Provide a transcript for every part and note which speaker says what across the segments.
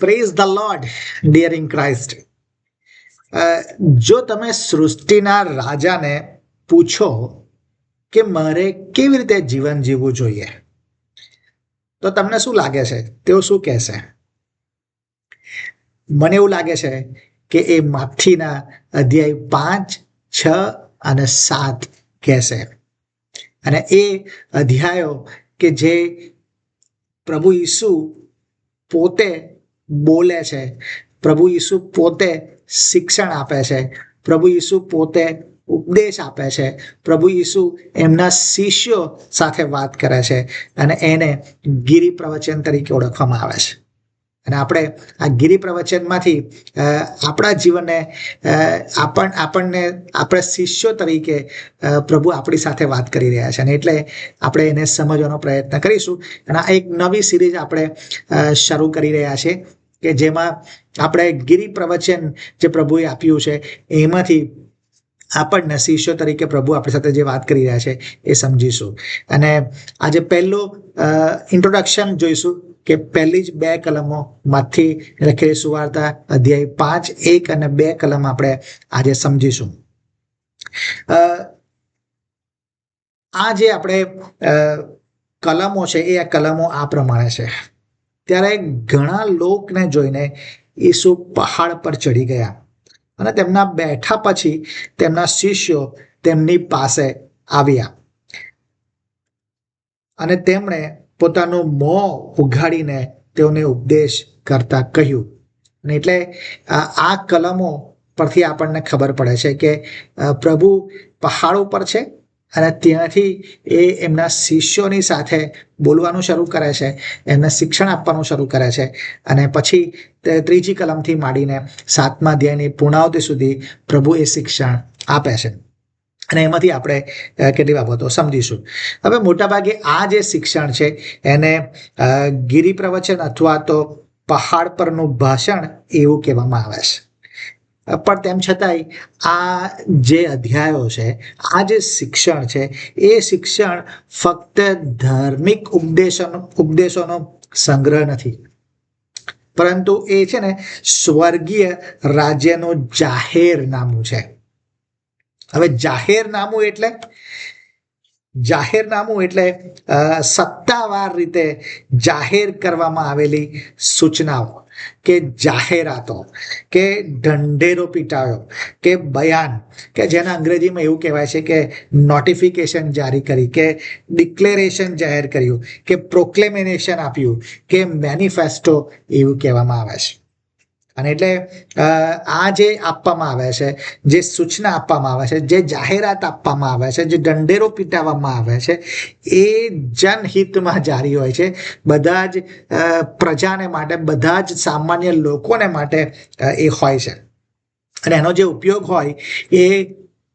Speaker 1: Praise the lord dear in Christ જો તમે સૃષ્ટિના રાજાને પૂછો કે મારે કેવી રીતે જીવન જીવવું જોઈએ, તો તમને શું લાગે છે? તેઓ શું કહેશે? મને એવું લાગે છે કે એ માથીના અધ્યાય પાંચ, છ અને સાત કહેશે. અને એ અધ્યાયો કે જે પ્રભુ ઈસુ પોતે બોલે છે. પ્રભુ ઈસુ પોતે શિક્ષણ આપે છે. પ્રભુ ઈસુ પોતે ઉપદેશ આપે છે. પ્રભુ ઈસુ એમના શિષ્યો સાથે વાત કરે છે અને એને ગિરિ પ્રવચન તરીકે ઓળખવામાં આવે છે. અને આપણે આ ગિરિ પ્રવચનમાંથી આપણા જીવનને આપણ, આપણને, આપણે શિષ્યો તરીકે પ્રભુ આપણી સાથે વાત કરી રહ્યા છે. અને એટલે આપણે એને સમજવાનો પ્રયત્ન કરીશું. અને આ એક નવી સિરીઝ આપણે શરૂ કરી રહ્યા છીએ કે જેમાં આપણે ગિરિ પ્રવચન જે પ્રભુએ આપ્યું છે, એમાંથી આપણને શિષ્યો તરીકે પ્રભુ આપણી સાથે જે વાત કરી રહ્યા છે, એ સમજીશું. અને આજે પહેલું ઇન્ટ્રોડક્શન જોઈશું. કે પહેલી જ બે કલમો માંથી લખેલી સુવાર્તા અધ્યાય પાંચ, એક અને બે કલમ આપણે આજે સમજીશું. આ જે આપણે કલમો છે એ આ કલમો આ પ્રમાણે છે. ત્યારે ઘણા લોકને જોઈને ઈસુ પહાડ પર ચડી ગયા અને તેમના બેઠા પછી તેમના શિષ્યો તેમની પાસે આવ્યા. અને તેમણે પોતાનું મોં ઉઘાડીને તેઓને ઉપદેશ કરતા કહ્યું. અને એટલે આ કલમો પરથી આપણને ખબર પડે છે કે પ્રભુ પહાડ ઉપર છે અને ત્યાંથી એ એમના શિષ્યોની સાથે બોલવાનું શરૂ કરે છે, એમને શિક્ષણ આપવાનું શરૂ કરે છે અને પછી ત્રીજી કલમથી માંડીને સાતમા અધ્યાયની પૂર્ણાવતી સુધી પ્રભુ એ શિક્ષણ આપે છે. અને એમાંથી આપણે કેટલી બાબતો સમજીશું. હવે મોટાભાગે આ જે શિક્ષણ છે એને અ, પ્રવચન અથવા તો પહાડ પરનું ભાષણ એવું કહેવામાં આવે છે. પણ તેમ છતાંય આ જે અધ્યાયો છે આ જે શિક્ષણ છે એ શિક્ષણ ફક્ત ધાર્મિક ઉપદેશોનો ઉપદેશોનો સંગ્રહ નથી. પરંતુ એ છે ને સ્વર્ગીય રાજ્યનું જાહેરનામું છે. હવે જાહેરનામું એટલે જાહેરનામું એટલે સત્તાવાર રીતે જાહેર કરવામાં આવેલી સૂચનાઓ કે જાહેરાતો, કે ઢંઢેરો પીટાયો, કે બયાન, કે જેના અંગ્રેજીમાં એવું કહેવાય છે કે નોટિફિકેશન જારી કરી, કે ડિક્લેરેશન જાહેર કર્યું, કે પ્રોક્લેમિનેશન આપ્યું, કે મેનિફેસ્ટો એવું કહેવામાં આવે છે. અને એટલે આ જે આપવામાં આવે છે, જે સૂચના આપવામાં આવે છે, જે જાહેરાત આપવામાં આવે છે, જે દંડેરો પીટાવવામાં આવે છે, એ જનહિતમાં જારી હોય છે. બધા જ પ્રજાને માટે, બધા જ સામાન્ય લોકોને માટે એ હોય છે. અને એનો જે ઉપયોગ હોય એ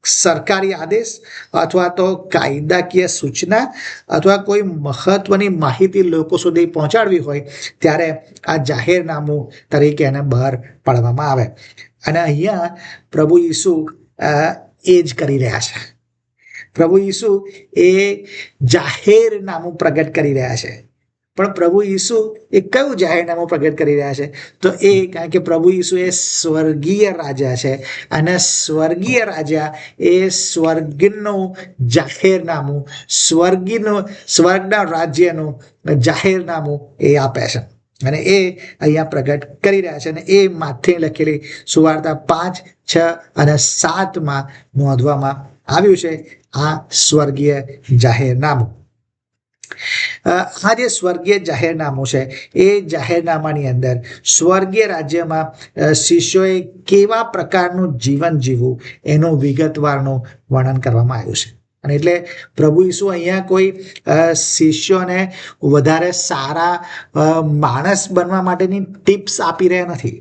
Speaker 1: સરકારી આદેશ અથવા તો કાયદાકીય સૂચના અથવા કોઈ મહત્વની માહિતી લોકો સુધી પહોંચાડવી હોય, ત્યારે આ જાહેરનામું તરીકે એને બહાર પાડવામાં આવે. અને અહીંયા પ્રભુ ઈસુ એ જ કરી રહ્યા છે. પ્રભુ ઈસુ એ જાહેરનામું પ્રગટ કરી રહ્યા છે. પણ પ્રભુ ઈસુ એ કયું જાહેરનામું પ્રગટ કરી રહ્યા છે? તો એ કારણ કે પ્રભુ ઈસુ એ સ્વર્ગીય રાજા છે અને સ્વર્ગીય રાજા એ સ્વર્ગનું જાહેરનામું, સ્વર્ગીનું, સ્વર્ગના રાજ્યનું જાહેરનામું એ આપે છે. અને એ અહીંયા પ્રગટ કરી રહ્યા છે અને એ માથે લખેલી સુવાર્તા પાંચ, છ અને સાતમાં નોંધવામાં આવ્યું છે આ સ્વર્ગીય જાહેરનામું. આ જે સ્વર્ગીય જાહેરનામું છે. એ જાહેરનામાની અંદર સ્વર્ગીય રાજ્યમાં શિષ્યોએ કેવા પ્રકારનું જીવન જીવવું એનું વિગતવારનું વર્ણન કરવામાં આવ્યું છે. અને એટલે પ્રભુ ઈસુ અહીંયા કોઈ શિષ્યોને વધારે સારા માણસ બનવા માટેની ટિપ્સ આપી રહ્યા નથી.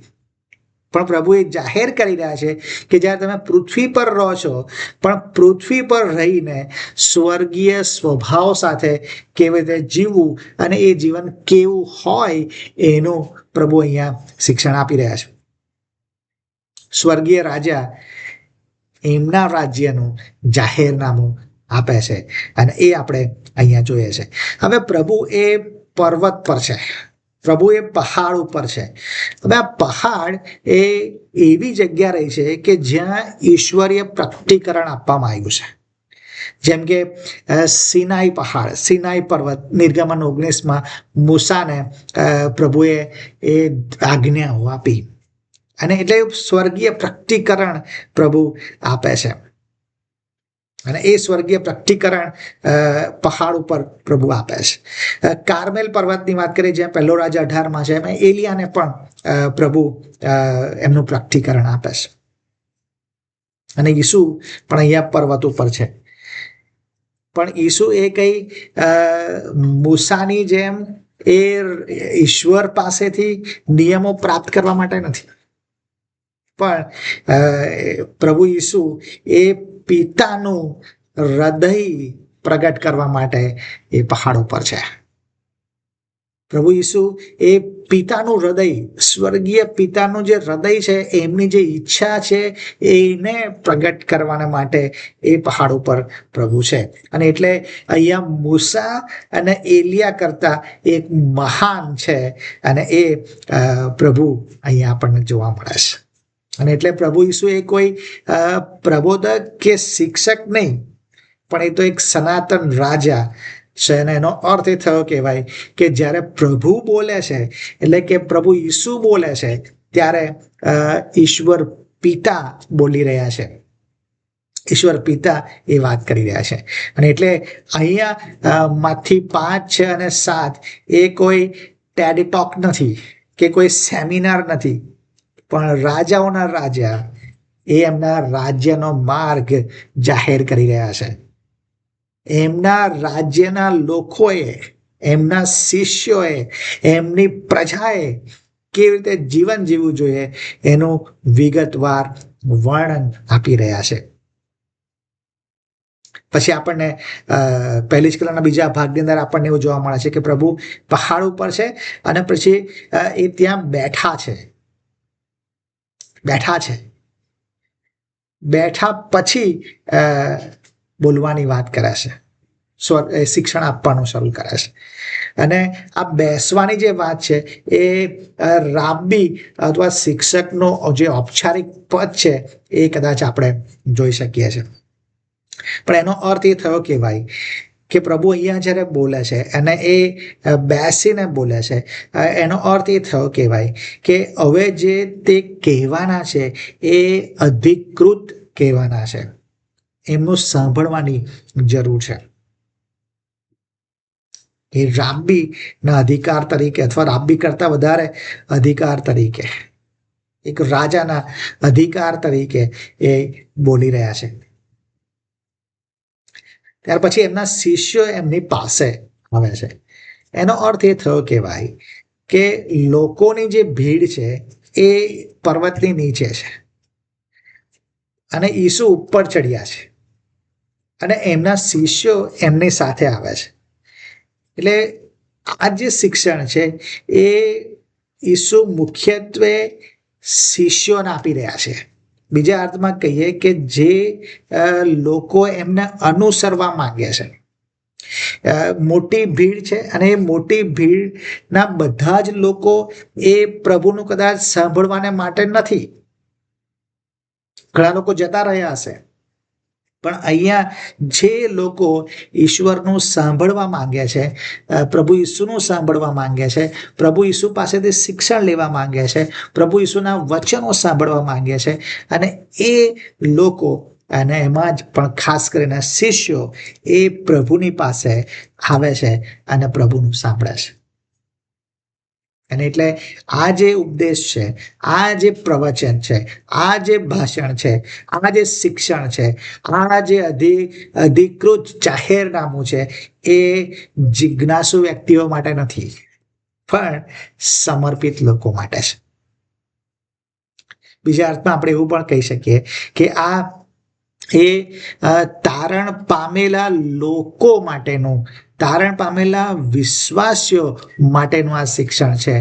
Speaker 1: પણ પ્રભુ એ જાહેર કરી રહ્યા છે કે જ્યારે તમે પૃથ્વી પર રહો છો, પણ પૃથ્વી પર રહીને સ્વર્ગીય સ્વભાવ સાથે કેવી રીતે જીવવું અને એ જીવન કેવું હોય એનું પ્રભુ અહીંયા શિક્ષણ આપી રહ્યા છે. સ્વર્ગીય રાજા એમના રાજ્યનું જાહેરનામું આપે છે અને એ આપણે અહીંયા જોઈએ છે. હવે પ્રભુ એ પર્વત પર છે. પ્રભુ એ પહાડ ઉપર છે. હવે આ પહાડ એ એવી જગ્યા રહી છે કે જ્યાં ઈશ્વરીય પ્રકટીકરણ આપવામાં આવ્યું છે. જેમ કે સિનાઈ પહાડ, સિનાઈ પર્વત, નિર્ગમન ઓગણીસમાં મૂસાને પ્રભુએ એ આજ્ઞાઓ આપી. અને એટલે સ્વર્ગીય પ્રકટીકરણ પ્રભુ આપે છે. અને એ સ્વર્ગીય પ્રકટીકરણ પહાડ ઉપર પ્રભુ આપે છે. કારમેલ પર્વતની વાત કરીએ, જ્યાં પહેલો રાજા અઢારમાં છે, એમાં એલિયાને પણ પ્રભુ એમનું પ્રકટીકરણ આપે છે. અને ઈસુ પણ અહીંયા પર્વત ઉપર છે. પણ ઈસુ એ કઈ મૂસાની જેમ એ ઈશ્વર પાસેથી નિયમો પ્રાપ્ત કરવા માટે નથી. પણ પ્રભુ ઈસુ એ પિતાનું હૃદય પ્રગટ કરવા માટે એ પહાડ ઉપર છે. પ્રભુ ઈસુ એ પિતાનું હૃદય, સ્વર્ગીય પિતાનું જે હૃદય છે, એમની જે ઈચ્છા છે, એને પ્રગટ કરવાના માટે એ પહાડ ઉપર પ્રભુ છે. અને એટલે અહીંયા મૂસા અને એલિયા કરતા એક મહાન છે અને એ પ્રભુ અહીંયા આપણને જોવા મળે છે. અને એટલે પ્રભુ ઈસુ એ કોઈ પ્રબોધક કે શિક્ષક નહીં, પણ એ તો એક સનાતન રાજા છે. અને એનો અર્થ એ થયો કહેવાય કે જ્યારે પ્રભુ બોલે છે, એટલે કે પ્રભુ ઈસુ બોલે છે, ત્યારે ઈશ્વર પિતા બોલી રહ્યા છે. ઈશ્વર પિતા એ વાત કરી રહ્યા છે. અને એટલે અહીંયા માંથી પાંચ છે અને સાત, એ કોઈ ટેડ ટોક નથી, કે કોઈ સેમિનાર નથી. પણ રાજાઓના રાજા એ એમના રાજ્યનો માર્ગ જાહેર કરી રહ્યા છે. એમના રાજ્યના લોકોએ, એમના શિષ્યોએ, એમની પ્રજાએ કેવી રીતે જીવન જીવવું જોઈએ એનું વિગતવાર વર્ણન આપી રહ્યા છે. પછી આપણને પહેલી જ કલાના બીજા ભાગની અંદર આપણને એવું જોવા મળે છે કે પ્રભુ પહાડ ઉપર છે અને પછી એ ત્યાં બેઠા છે. બેઠા છે. બેઠા પછી બોલવાની વાત કરે છે. શિક્ષણ આપવાનું શરૂ કરે છે. અને આ બેસવાની જે વાત છે, એ રાબી અથવા શિક્ષકનો જે ઔપચારિક પદ છે, એ કદાચ આપણે જોઈ શકીએ છીએ. પણ એનો અર્થ એ થયો કે ભાઈ કે પ્રભુ અહીંયા જ્યારે બોલે છે અને એ બેસીને બોલે છે એનો અર્થ એ થયો કહેવાય કે હવે જે તે કહેવાના છે, એ અધિકૃત કહેવાના છે. એમનું સાંભળવાની જરૂર છે. એ રાબ્બી અધિકાર તરીકે અથવા રાબ્બી કરતા વધારે અધિકાર તરીકે, એક રાજાના અધિકાર તરીકે એ બોલી રહ્યા છે. ત્યાર પછી એમના શિષ્યો એમની પાસે આવે છે. એનો અર્થ એ થયો કે ભાઈ, કે લોકોની જે ભીડ છે એ પર્વતની નીચે છે અને ઈસુ ઉપર ચડ્યા છે અને એમના શિષ્યો એમની સાથે આવે છે. એટલે આ જે શિક્ષણ છે એ ઈસુ મુખ્યત્વે શિષ્યોને આપી રહ્યા છે. બીજા અર્થમાં કહીએ કે જે લોકો એમને અનુસરવા માંગે છે. મોટી ભીડ છે અને એ મોટી ભીડના બધા જ લોકો એ પ્રભુનું કદાચ સાંભળવાને માટે નથી. ઘણા લોકો જતા રહ્યા હશે. પણ અહીંયા જે લોકો ઈશ્વરનું સાંભળવા માંગે છે પ્રભુ ઈસુનું સાંભળવા માંગે છે, પ્રભુ ઈસુ પાસેથી શિક્ષણ લેવા માંગે છે, પ્રભુ ઈસુના વચનો સાંભળવા માંગે છે અને એ લોકો અને એમાં જ પણ ખાસ કરીને શિષ્યો એ પ્રભુની પાસે આવે છે અને પ્રભુનું સાંભળે છે. અને એટલે આ જે ઉપદેશ છે, આ જે પ્રવચન છે, આ જે ભાષણ છે, આ જે શિક્ષણ છે, આ જે અધિ, અધિકૃત જાહેરનામું છે, એ જિજ્ઞાસુ વ્યક્તિઓ માટે નથી, પણ સમર્પિત લોકો માટે છે. બીજા અર્થમાં આપણે એવું પણ કહી શકીએ કે આ એ તારણ પામેલા લોકો માટેનું તારણ પામેલા વિશ્વાસીઓ માટેનું આ શિક્ષણ છે.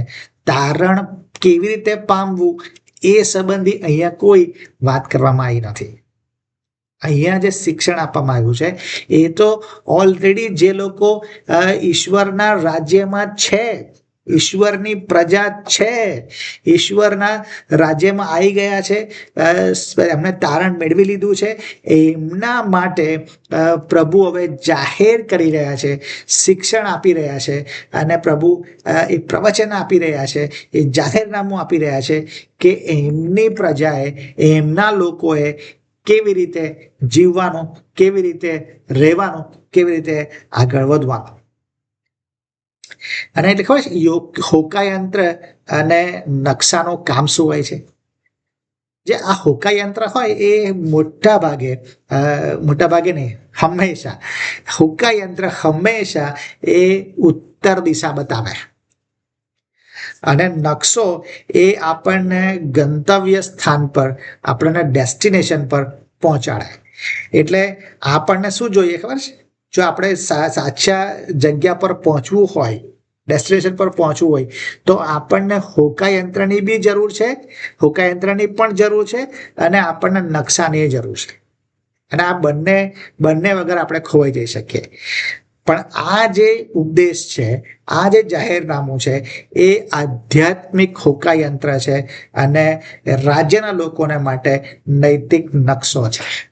Speaker 1: તારણ કેવી રીતે પામવું એ સંબંધી અહીંયા કોઈ વાત કરવામાં આવી નથી. અહીંયા જે શિક્ષણ આપવામાં આવ્યું છે, એ તો ઓલરેડી જે લોકો ઈશ્વરના રાજ્યમાં છે. ઈશ્વરની પ્રજા છે. ઈશ્વરના રાજ્યમાં આવી ગયા છે. એમને તારણ મેળવી લીધું છે. એમના માટે પ્રભુ હવે જાહેર કરી રહ્યા છે. શિક્ષણ આપી રહ્યા છે. અને પ્રભુ એ પ્રવચન આપી રહ્યા છે. એ જાહેરનામું આપી રહ્યા છે કે એમની પ્રજાએ, એમના લોકોએ કેવી રીતે જીવવાનું, કેવી રીતે રહેવાનું, કેવી રીતે આગળ વધવાનું. અને એટલે ખબર છે હોકાયંત્ર અને નકશાનું કામ શું હોય છે. જે આ હોકાયંત્ર હોય એ મોટા ભાગે મોટા ભાગે નહીં, હંમેશા, હોકાયંત્ર હંમેશા એ ઉત્તર દિશા બતાવે. અને નકશો એ આપણને ગંતવ્ય સ્થાન પર, આપણને ડેસ્ટિનેશન પર પહોંચાડે. એટલે આપણને શું જોઈએ ખબર છે? જો આપણે સાચા જગ્યા પર પહોંચવું હોય ડેસ્ટિનેશન પર પહોંચવું હોય, તો આપણને હોકાયંત્રની બી જરૂર છે હોકાયંત્રની પણ જરૂર છે, અને આપણને નકશાની જરૂર છે. અને આ બંને બંને વગર આપણે ખોવાઈ જઈ શકીએ. પણ આ જે ઉપદેશ છે, આ જે જાહેરનામું છે, એ આધ્યાત્મિક હોકાયંત્ર છે, અને રાજ્યના લોકોને માટે નૈતિક નકશો છે.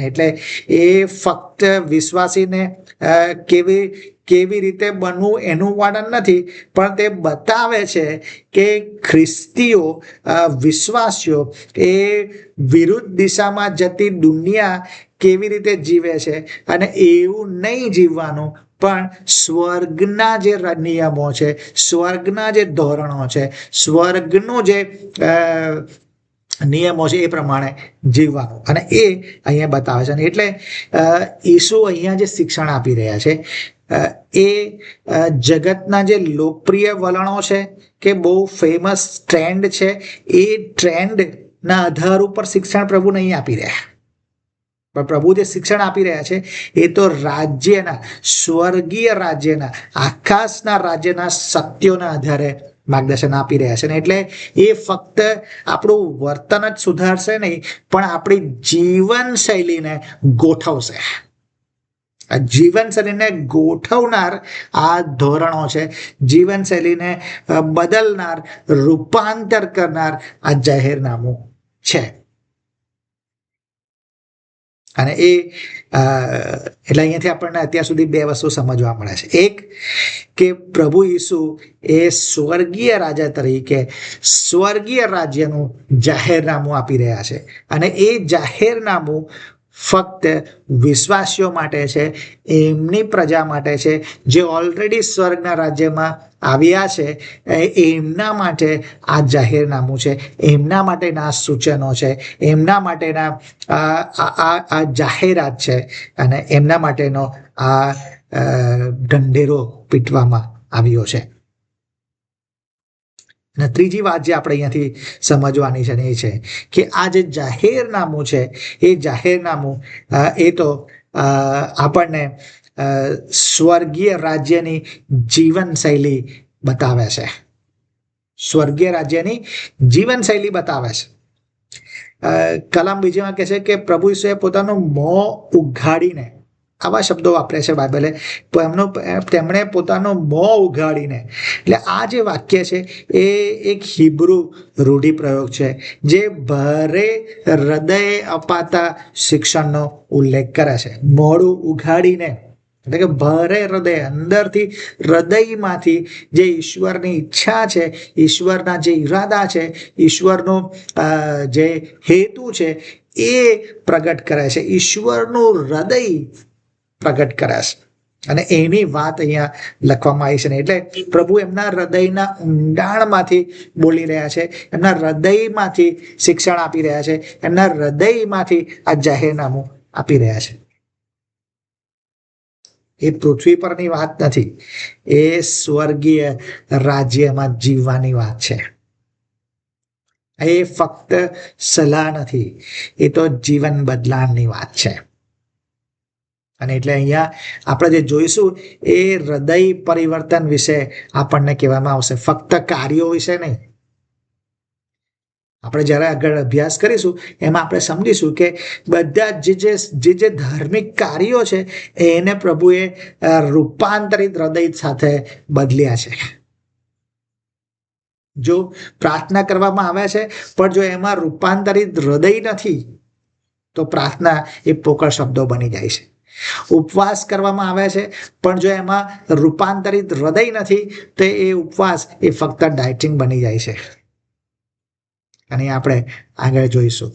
Speaker 1: એટલે એ ફક્ત વિશ્વાસીને કેવી કેવી રીતે બનવું એનું વર્ણન નથી, પણ તે બતાવે છે કે ખ્રિસ્તીઓ વિશ્વાસીઓ એ વિરુદ્ધ દિશામાં જતી દુનિયા કેવી રીતે જીવે છે અને એવું નહીં જીવવાનું, પણ સ્વર્ગના જે નિયમો છે, સ્વર્ગના જે ધોરણો છે, સ્વર્ગનું જે નિયમો છે એ પ્રમાણે જીવવાનું. અને એ અહીંયા બતાવે છે. અને એટલે ઈસુ અહીંયા જે શિક્ષણ આપી રહ્યા છે એ જગતના જે લોકપ્રિય વલણો છે કે બહુ ફેમસ ટ્રેન્ડ છે, એ ટ્રેન્ડના આધાર ઉપર શિક્ષણ પ્રભુ નહીં આપી રહ્યા. પણ પ્રભુ જે શિક્ષણ આપી રહ્યા છે, એ તો રાજ્યના, સ્વર્ગીય રાજ્યના, આકાશના રાજ્યના સત્યોના આધારે માર્ગદર્શન આપી રહ્યા છે. ને એટલે એ ફક્ત આપણું વર્તન જ સુધારશે નહીં, પણ આપણી જીવનશૈલીને ગોઠવશે. આ જીવનશૈલીને ગોઠવનાર આ ધોરણો છે. જીવનશૈલીને બદલનાર, રૂપાંતર કરનાર આ જાહેરનામું છે. અને એ એટલે અહીંયાથી આપણને અત્યાર સુધી બે વસ્તુ સમજવા મળે છે. એક, કે પ્રભુ ઈસુ એ સ્વર્ગીય રાજા તરીકે સ્વર્ગીય રાજ્યનું જાહેરનામું આપી રહ્યા છે. અને એ જાહેરનામું ફક્ત વિશ્વાસીઓ માટે છે, એમની પ્રજા માટે છે, જે ઓલરેડી સ્વર્ગના રાજ્યમાં આવ્યા છે એમના માટે આ જાહેરનામું છે, એમના માટેના સૂચનો છે, એમના માટેના આ જાહેરાત છે અને એમના માટેનો આ ઢંઢેરો પીટવામાં આવ્યો છે. અને ત્રીજી વાત જે આપણે અહીંયાથી સમજવાની છે ને એ છે કે આ જે જાહેરનામું છે, એ જાહેરનામું એ તો આપણને સ્વર્ગીય રાજ્યની જીવનશૈલી બતાવે છે. સ્વર્ગીય રાજ્યની જીવનશૈલી બતાવે છે. કલામ બીજીમાં કહે છે કે પ્રભુ ઈશ્વરે પોતાનું મોં ઉઘાડીને આવા શબ્દો વાપરે છે બાઇબલે. એમનો, તેમણે પોતાનો મોં ઉઘાડીને, એટલે આ જે વાક્ય છે, એ એક હિબ્રુ રૂઢિપ્રયોગ છે, જે ભારે હૃદય અપાતા શિક્ષણનો ઉલ્લેખ કરે છે. મોડું ઉઘાડીને, એટલે કે ભારે હૃદય, અંદરથી હૃદયમાંથી જે ઈશ્વરની ઈચ્છા છે, ઈશ્વરના જે ઈરાદા છે, ઈશ્વરનો જે હેતુ છે, એ પ્રગટ કરે છે. ઈશ્વરનું હૃદય પ્રગટ કરાશે. અને એની વાત અહીંયા લખવામાં આવી છે ને એટલે પ્રભુ એમના હૃદયના ઊંડાણમાંથી બોલી રહ્યા છે, એમના હૃદયમાંથી શિક્ષણ આપી રહ્યા છે, એમના હૃદયમાંથી આ જાહેરનામું આપી રહ્યા છે. એ પૃથ્વી પરની વાત નથી, એ સ્વર્ગીય રાજ્યમાં જીવવાની વાત છે. એ ફક્ત સલાહ નથી, એ તો જીવન બદલાણની વાત છે. અને એટલે અહીંયા આપણે જે જોઈશું એ હૃદય પરિવર્તન વિશે આપણને કહેવામાં આવશે. ફક્ત કાર્યો વિશે નહીં. આપણે જ્યારે આગળ અભ્યાસ કરીશું, એમાં આપણે સમજીશું કે બધા જે જે જે જે ધાર્મિક કાર્યો છે, એને પ્રભુએ રૂપાંતરિત હૃદય સાથે બદલ્યા છે. જો પ્રાર્થના કરવામાં આવે છે, પણ જો એમાં રૂપાંતરિત હૃદય નથી, તો પ્રાર્થના એ પોકળ શબ્દો બની જાય છે. ઉપવાસ કરવામાં આવે છે. પણ જો એમાં રૂપાંતરિત હૃદય નથી, તો એ ઉપવાસ એ ફક્ત ડાયટિંગ બની જાય છે. અને આપણે આગળ જોઈશું.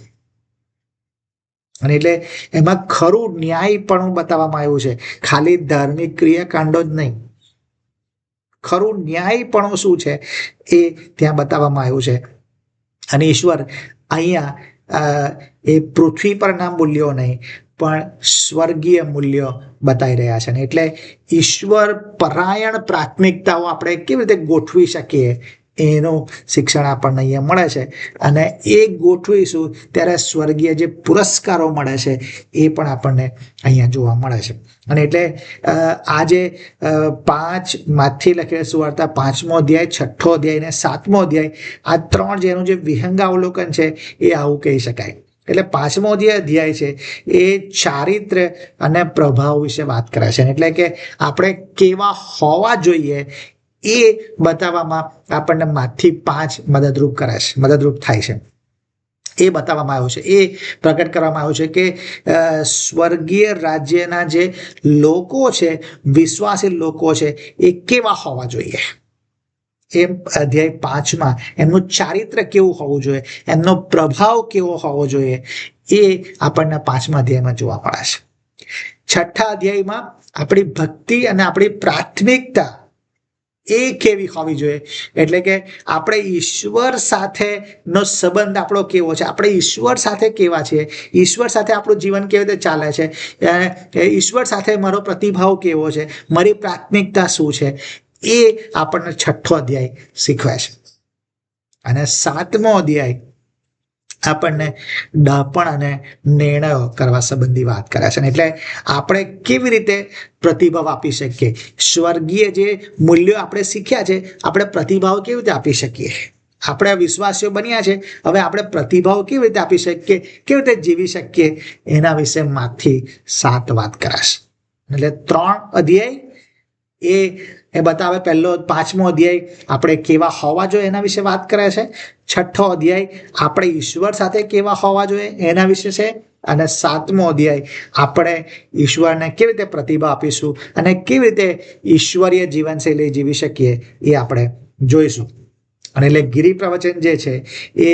Speaker 1: અને એટલે એમાં ખરું ન્યાયપણું બતાવવામાં આવ્યું છે. ખાલી ધાર્મિક ક્રિયાકાંડો જ નહીં. ખરું ન્યાયપણું શું છે? એ ત્યાં બતાવવામાં આવ્યું છે. અને ઈશ્વર અહીંયા એ પૃથ્વી પર નામ બોલ્યો નહીં પણ સ્વર્ગીય મૂલ્યો બતાવી રહ્યા છે ને એટલે ઈશ્વર પરાયણ પ્રાથમિકતાઓ આપણે કેવી રીતે ગોઠવી શકીએ, એનું શિક્ષણ આપણને અહીંયા મળે છે. અને એ ગોઠવીશું ત્યારે સ્વર્ગીય જે પુરસ્કારો મળે છે, એ પણ આપણને અહીંયા જોવા મળે છે. અને એટલે આજે પાંચ, માથી લખેલી સુવાર્તા પાંચમો અધ્યાય, છઠ્ઠો અધ્યાય અને સાતમો અધ્યાય, આ ત્રણ જેનું જે વિહંગાવલોકન છે, એ આવું કહી શકાય. એટલે પાંચમો જે અધ્યાય છે, એ ચારિત્ર્ય અને પ્રભાવ વિશે વાત કરે છે. એટલે કે આપણે કેવા હોવા જોઈએ એ બતાવવામાં આપણને માથી પાંચ મદદરૂપ કરે છે, મદદરૂપ થાય છે. એ બતાવવામાં આવ્યું છે. એ પ્રગટ કરવામાં આવ્યું છે કે સ્વર્ગીય રાજ્યના જે લોકો છે, વિશ્વાસી લોકો છે, એ કેવા હોવા જોઈએ? એમ અધ્યાય પાંચમાં એમનું ચારિત્ર્ય કેવું હોવું જોઈએ, એમનો પ્રભાવ કેવો હોવો જોઈએ, એ આપણને પાંચમા અધ્યાયમાં જોવા મળે છે. છઠ્ઠા અધ્યાયમાં આપણી ભક્તિ અને આપણી પ્રાથમિકતા એ કેવી હોવી જોઈએ? એટલે કે આપણે ઈશ્વર સાથેનો સંબંધ આપણો કેવો છે? આપણે ઈશ્વર સાથે કેવા છીએ? ઈશ્વર સાથે આપણું જીવન કેવી રીતે ચાલે છે? ઈશ્વર સાથે મારો પ્રતિભાવ કેવો છે? મારી પ્રાથમિકતા શું છે? એ આપણને છઠ્ઠો અધ્યાય શીખવે છે. અને સાતમો અધ્યાય આપણને ડહાપણ અને નિર્ણયો કરવા સંબંધી વાત કરે છે. એટલે આપણે કેવી રીતે પ્રતિભાવ આપી શકીએ? સ્વર્ગીય જે મૂલ્યો આપણે શીખ્યા છે, આપણે પ્રતિભાવ કેવી રીતે આપી શકીએ? આપણે વિશ્વાસીઓ બન્યા છે, હવે આપણે પ્રતિભાવ કેવી રીતે આપી શકીએ? કેવી રીતે જીવી શકીએ? એના વિશે માંથી સાત વાત કરાશે. એટલે ત્રણ અધ્યાય એ એ બતાવે પહેલો પાંચમો અધ્યાય આપણે કેવા હોવા જોઈએ એના વિશે વાત કરે છે. છઠ્ઠો અધ્યાય આપણે ઈશ્વર સાથે કેવા હોવા જોઈએ એના વિશે છે. અને સાતમો અધ્યાય આપણે ઈશ્વરને કેવી રીતે પ્રતિભા આપીશું અને કેવી રીતે ઈશ્વરીય જીવનશૈલી જીવી શકીએ એ આપણે જોઈશું. અને એટલે ગિરિ પ્રવચન જે છે એ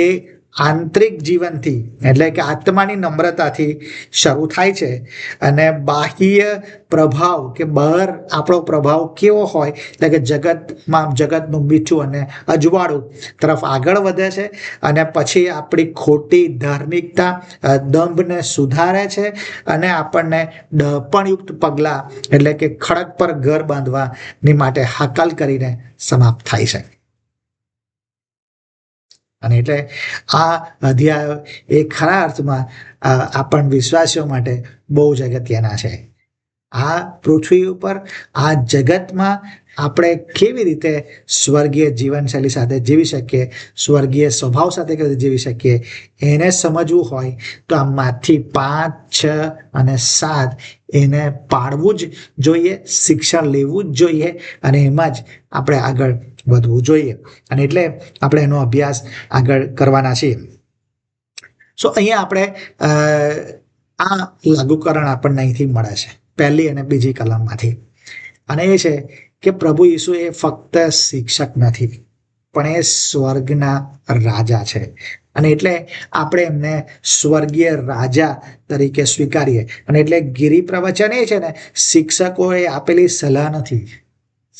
Speaker 1: આંતરિક જીવનથી, એટલે કે આત્માની નમ્રતાથી શરૂ થાય છે. અને બાહ્ય પ્રભાવ કે બહાર આપણો પ્રભાવ કેવો હોય, એટલે કે જગતમાં જગતનું મીઠું અને અજવાળું તરફ આગળ વધે છે. અને પછી આપણી ખોટી ધાર્મિકતા દંભને સુધારે છે. અને આપણને ડપણયુક્ત પગલાં, એટલે કે ખડક પર ઘર બાંધવાની માટે હાકલ કરીને સમાપ્ત થાય છે. અને એટલે આ અધ્યાય એ ખરા અર્થમાં આપણ વિશ્વાસીઓ માટે બહુ જ અગત્યના છે. આ પૃથ્વી ઉપર, આ જગતમાં આપણે કેવી રીતે સ્વર્ગીય જીવનશૈલી સાથે જીવી શકીએ, સ્વર્ગીય સ્વભાવ સાથે કેવી રીતે જીવી શકીએ, એને સમજવું હોય તો આમાંથી પાંચ, છ અને સાત એને પાડવું જ જોઈએ, શિક્ષણ લેવું જ જોઈએ અને એમાં જ આપણે આગળ વધવું જોઈએ. અને એટલે આપણે એનો અભ્યાસ આગળ કરવાના છીએ. સો અહીંયા આપણે આ લાગુકરણ આપણને અહીંથી મળે છે. પહેલી અને બીજી કલમમાંથી. અને એ છે કે પ્રભુ ઈસુ એ ફક્ત શિક્ષક નથી, પણ એ સ્વર્ગના રાજા છે. અને એટલે આપણે એમને સ્વર્ગીય રાજા તરીકે સ્વીકારીએ. અને એટલે ગિરી પ્રવચન એ છે ને, શિક્ષકોએ આપેલી સલાહ નથી.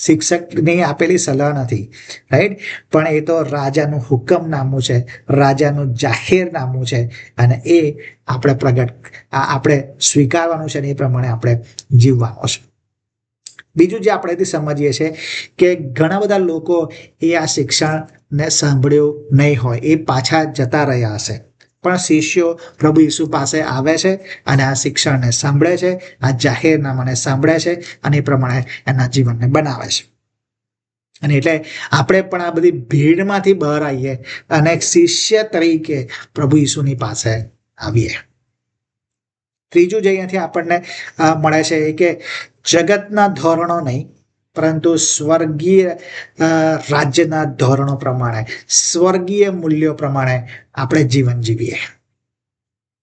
Speaker 1: શિક્ષકની આપેલી સલાહ નથી રાઈટ પણ એ તો રાજાનું હુકમનામું છે, રાજાનું જાહેરનામું છે, અને એ આપણે પ્રગટ આપણે સ્વીકારવાનું છે અને એ પ્રમાણે આપણે જીવવાનું છે. બીજું જે આપણે સમજીએ છીએ કે ઘણા બધા લોકો એ આ શિક્ષણને સાંભળ્યું નહીં હોય, એ પાછા જતા રહ્યા હશે. પણ શિષ્યો પ્રભુ ઈસુ પાસે આવે છે અને આ શિક્ષણને સાંભળે છે, આ જાહેરનામાને સાંભળે છે અને એ પ્રમાણે એના જીવનને બનાવે છે. અને એટલે આપણે પણ આ બધી ભીડમાંથી બહાર આવીએ અને એક શિષ્ય તરીકે પ્રભુ ઈસુની પાસે આવીએ. ત્રીજું જે અહીંયાથી આપણને મળે છે એ કે જગતના ધોરણો નહીં પરંતુ સ્વર્ગીય રાજ્યના ધોરણો પ્રમાણે, સ્વર્ગીય મૂલ્યો પ્રમાણે આપણે જીવન જીવીએ.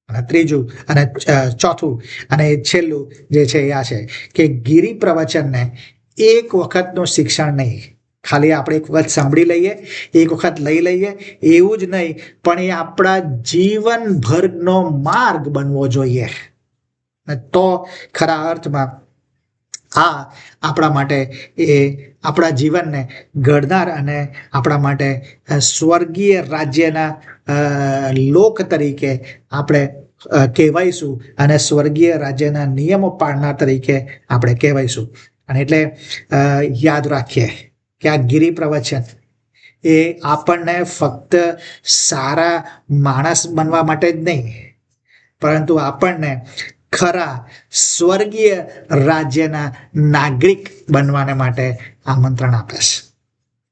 Speaker 1: અને ત્રીજું, અને ચોથું, અને છેલ્લું જે છે એ આ છે કે ગીરી પ્રવચનને એક વખતનું શિક્ષણ નહીં. ખાલી આપણે એક વખત સાંભળી લઈએ, એક વખત લઈ લઈએ, એવું જ નહીં, પણ એ આપણા જીવનભરનો માર્ગ બનવો જોઈએ. તો ખરા અર્થમાં આ આપણા માટે એ આપણા જીવનને ઘડનાર અને આપણા માટે સ્વર્ગીય રાજ્યના લોક તરીકે આપણે કહેવાઈશું અને સ્વર્ગીય રાજ્યના નિયમો પાળનાર તરીકે આપણે કહેવાઈશું. અને એટલે યાદ રાખીએ કે આ ગિરિ પ્રવચન એ આપણને ફક્ત સારા માણસ બનવા માટે જ નહીં, પરંતુ આપણને ખરા સ્વર્ગીય રાજ્યના નાગરિક બનવાને માટે આમંત્રણ આપે છે.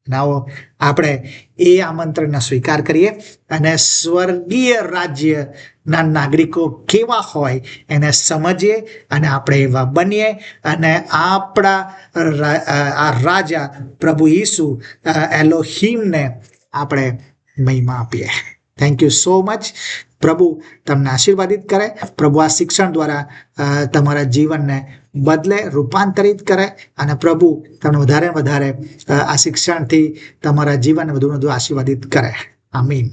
Speaker 1: નાઓ, આપણે એ આમંત્રણનો સ્વીકાર કરીએ અને સ્વર્ગીય રાજ્યના નાગરિકો કેવા હોય એને સમજીએ અને આપણે એવા બનીએ અને આપણા આ રાજા પ્રભુ ઈસુ એલોહીમને આપણે મહિમા આપીએ. થેન્ક યુ સો મચ પ્રભુ તમને આશીર્વાદિત કરે. પ્રભુ આ શિક્ષણ દ્વારા તમારા જીવનને બદલે, રૂપાંતરિત કરે અને પ્રભુ તમને વધારે વધારે આ શિક્ષણથી તમારા જીવનને વધુ વધુ આશીર્વાદિત કરે. આમીન.